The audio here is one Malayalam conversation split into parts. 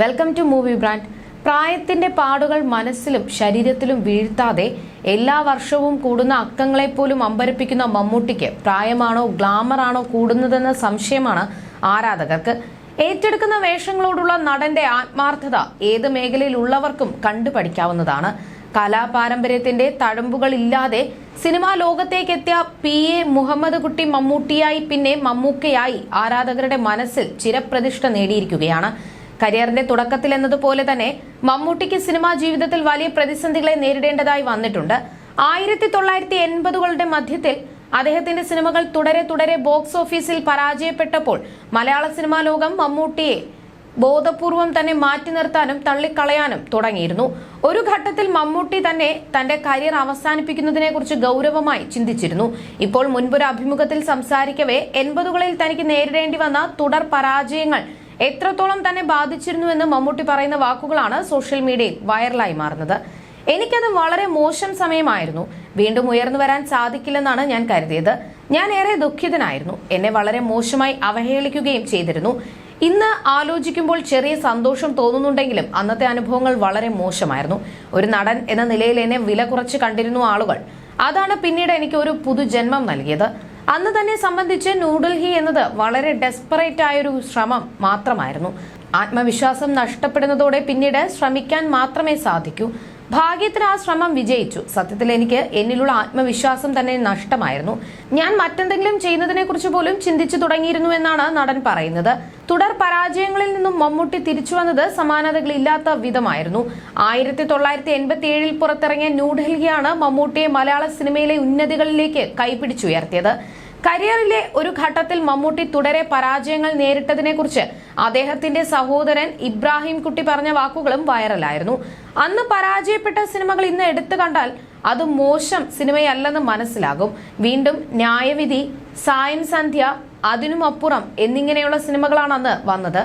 വെൽക്കം ടു മൂവി ബ്രാൻഡ് പ്രായത്തിന്റെ പാടുകൾ മനസ്സിലും ശരീരത്തിലും വീഴ്ത്താതെ എല്ലാ വർഷവും കൂടുന്ന അക്കങ്ങളെപ്പോലും അമ്പരപ്പിക്കുന്ന മമ്മൂട്ടിക്ക് പ്രായമാണോ ഗ്ലാമറാണോ കൂടുന്നതെന്ന സംശയമാണ് ആരാധകർക്ക്. ഏറ്റെടുക്കുന്ന വേഷങ്ങളോടുള്ള നടന്റെ ആത്മാർത്ഥത ഏത് മേഖലയിലുള്ളവർക്കും കണ്ടുപഠിക്കാവുന്നതാണ്. കലാപാരമ്പര്യത്തിന്റെ തഴമ്പുകളില്ലാതെ സിനിമാ ലോകത്തേക്കെത്തിയ പി എ മുഹമ്മദ് കുട്ടി മമ്മൂട്ടിയായി പിന്നെ മമ്മൂക്കയായി ആരാധകരുടെ മനസ്സിൽ ചിരപ്രതിഷ്ഠ നേടിയിരിക്കുകയാണ്. കരിയറിന്റെ തുടക്കത്തിൽ എന്നതുപോലെ തന്നെ മമ്മൂട്ടിക്ക് സിനിമാ ജീവിതത്തിൽ വലിയ പ്രതിസന്ധികളെ നേരിടേണ്ടതായി വന്നിട്ടുണ്ട്. ആയിരത്തി തൊള്ളായിരത്തി എൺപതുകളുടെ മധ്യത്തിൽ അദ്ദേഹത്തിന്റെ സിനിമകൾ തുടരെ തുടരെ ബോക്സ് ഓഫീസിൽ പരാജയപ്പെട്ടപ്പോൾ മലയാള സിനിമാ ലോകം മമ്മൂട്ടിയെ ബോധപൂർവം തന്നെ മാറ്റി നിർത്താനും തള്ളിക്കളയാനും തുടങ്ങിയിരുന്നു. ഒരു ഘട്ടത്തിൽ മമ്മൂട്ടി തന്നെ തന്റെ കരിയർ അവസാനിപ്പിക്കുന്നതിനെക്കുറിച്ച് ഗൗരവമായി ചിന്തിച്ചിരുന്നു. ഇപ്പോൾ മുൻപൊരു അഭിമുഖത്തിൽ സംസാരിക്കവേ എൺപതുകളിൽ തനിക്ക് നേരിടേണ്ടി വന്ന തുടർ പരാജയങ്ങൾ എത്രത്തോളം തന്നെ ബാധിച്ചിരുന്നുവെന്ന് മമ്മൂട്ടി പറയുന്ന വാക്കുകളാണ് സോഷ്യൽ മീഡിയയിൽ വൈറലായി മാറുന്നത്. എനിക്കത് വളരെ മോശം സമയമായിരുന്നു. വീണ്ടും ഉയർന്നു വരാൻ സാധിക്കില്ലെന്നാണ് ഞാൻ കരുതിയത്. ഞാൻ ഏറെ ദുഃഖിതനായിരുന്നു. എന്നെ വളരെ മോശമായി അവഹേളിക്കുകയും ചെയ്തിരുന്നു. ഇന്ന് ആലോചിക്കുമ്പോൾ ചെറിയ സന്തോഷം തോന്നുന്നുണ്ടെങ്കിലും അന്നത്തെ അനുഭവങ്ങൾ വളരെ മോശമായിരുന്നു. ഒരു നടൻ എന്ന നിലയിൽ എന്നെ വില കുറച്ച് കണ്ടിരുന്നു ആളുകൾ. അതാണ് പിന്നീട് എനിക്ക് ഒരു പുതുജന്മം നൽകിയത്. അന്ന് തന്നെ സംബന്ധിച്ച് ന്യൂഡൽഹി എന്നത് വളരെ ഡെസ്പറേറ്റ് ആയൊരു ശ്രമം മാത്രമായിരുന്നു. ആത്മവിശ്വാസം നഷ്ടപ്പെടുന്നതോടെ പിന്നീട് ശ്രമിക്കാൻ മാത്രമേ സാധിക്കൂ. ഭാഗ്യത്തിന് ആ ശ്രമം വിജയിച്ചു. സത്യത്തിൽ എനിക്ക് എന്നിലുള്ള ആത്മവിശ്വാസം തന്നെ നഷ്ടമായിരുന്നു. ഞാൻ മറ്റെന്തെങ്കിലും ചെയ്യുന്നതിനെ കുറിച്ച് പോലും ചിന്തിച്ചു തുടങ്ങിയിരുന്നു എന്നാണ് നടൻ പറയുന്നത്. തുടർ പരാജയങ്ങളിൽ നിന്നും മമ്മൂട്ടി തിരിച്ചു വന്നത് സമാനതകളില്ലാത്ത വിധമായിരുന്നു. ആയിരത്തി തൊള്ളായിരത്തി എൺപത്തി ഏഴിൽ പുറത്തിറങ്ങിയ ന്യൂഡൽഹിയാണ് മമ്മൂട്ടിയെ മലയാള സിനിമയിലെ ഉന്നതികളിലേക്ക് കൈപിടിച്ചുയർത്തിയത്. കരിയറിലെ ഒരു ഘട്ടത്തിൽ മമ്മൂട്ടി തുടരെ പരാജയങ്ങൾ നേരിട്ടതിനെ കുറിച്ച് അദ്ദേഹത്തിന്റെ സഹോദരൻ ഇബ്രാഹിം കുട്ടി പറഞ്ഞ വാക്കുകളും വൈറലായിരുന്നു. അന്ന് പരാജയപ്പെട്ട സിനിമകൾ ഇന്ന് എടുത്തു കണ്ടാൽ അത് മോശം സിനിമയല്ലെന്ന് മനസ്സിലാകും. വീണ്ടും ന്യായവിധി സായം സന്ധ്യ അതിനുമപ്പുറം എന്നിങ്ങനെയുള്ള സിനിമകളാണ് അന്ന് വന്നത്.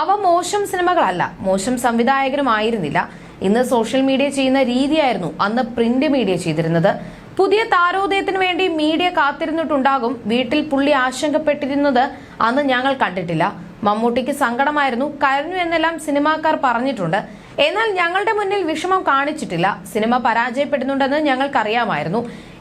അവ മോശം സിനിമകളല്ല മോശം സംവിധായകരും ആയിരുന്നില്ല ഇന്ന് സോഷ്യൽ മീഡിയ ചെയ്യുന്ന രീതിയായിരുന്നു അന്ന് പ്രിന്റ് മീഡിയ ചെയ്തിരുന്നത്. പുതിയ താരോദയത്തിന് വേണ്ടി മീഡിയ കാത്തിരുന്നിട്ടുണ്ടാകും. വീട്ടിൽ പുള്ളി ആശങ്കപ്പെട്ടിരുന്നത് അന്ന് ഞങ്ങൾ കണ്ടിട്ടില്ല. മമ്മൂട്ടിക്ക് സങ്കടമായിരുന്നു. കരഞ്ഞു എന്നെല്ലാം സിനിമാക്കാർ പറഞ്ഞിട്ടുണ്ട്. എന്നാൽ ഞങ്ങളുടെ മുന്നിൽ വിഷമം കാണിച്ചിട്ടില്ല. സിനിമ പരാജയപ്പെടുന്നുണ്ടെന്ന് ഞങ്ങൾക്കറിയാമായിരുന്നു.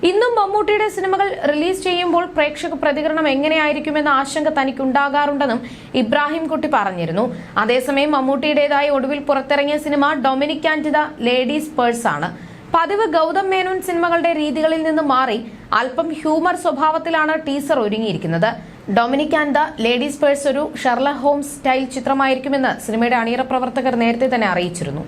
ഇന്നും മമ്മൂട്ടിയുടെ സിനിമകൾ റിലീസ് ചെയ്യുമ്പോൾ പ്രേക്ഷക പ്രതികരണം എങ്ങനെയായിരിക്കുമെന്ന ആശങ്ക തനിക്കുണ്ടാകാറുണ്ടെന്നും ഇബ്രാഹിം കുട്ടി പറഞ്ഞിരുന്നു. അതേസമയം മമ്മൂട്ടിയുടേതായി ഒടുവിൽ പുറത്തിറങ്ങിയ cinema Dominic and the ladies purse ആണ് പതിവ് ഗൗതം മേനോൻ സിനിമകളുടെ രീതികളിൽ നിന്ന് മാറി അല്പം ഹ്യൂമർ സ്വഭാവത്തിലാണ് teaser ഒരുങ്ങിയിരിക്കുന്നത്. Dominic and the ladies purse ഒരു ഷെർല ഹോംസ് സ്റ്റൈൽ ചിത്രമായിരിക്കുമെന്ന് സിനിമയുടെ അണിയറ പ്രവർത്തകർ നേരത്തെ തന്നെ അറിയിച്ചിരുന്നു.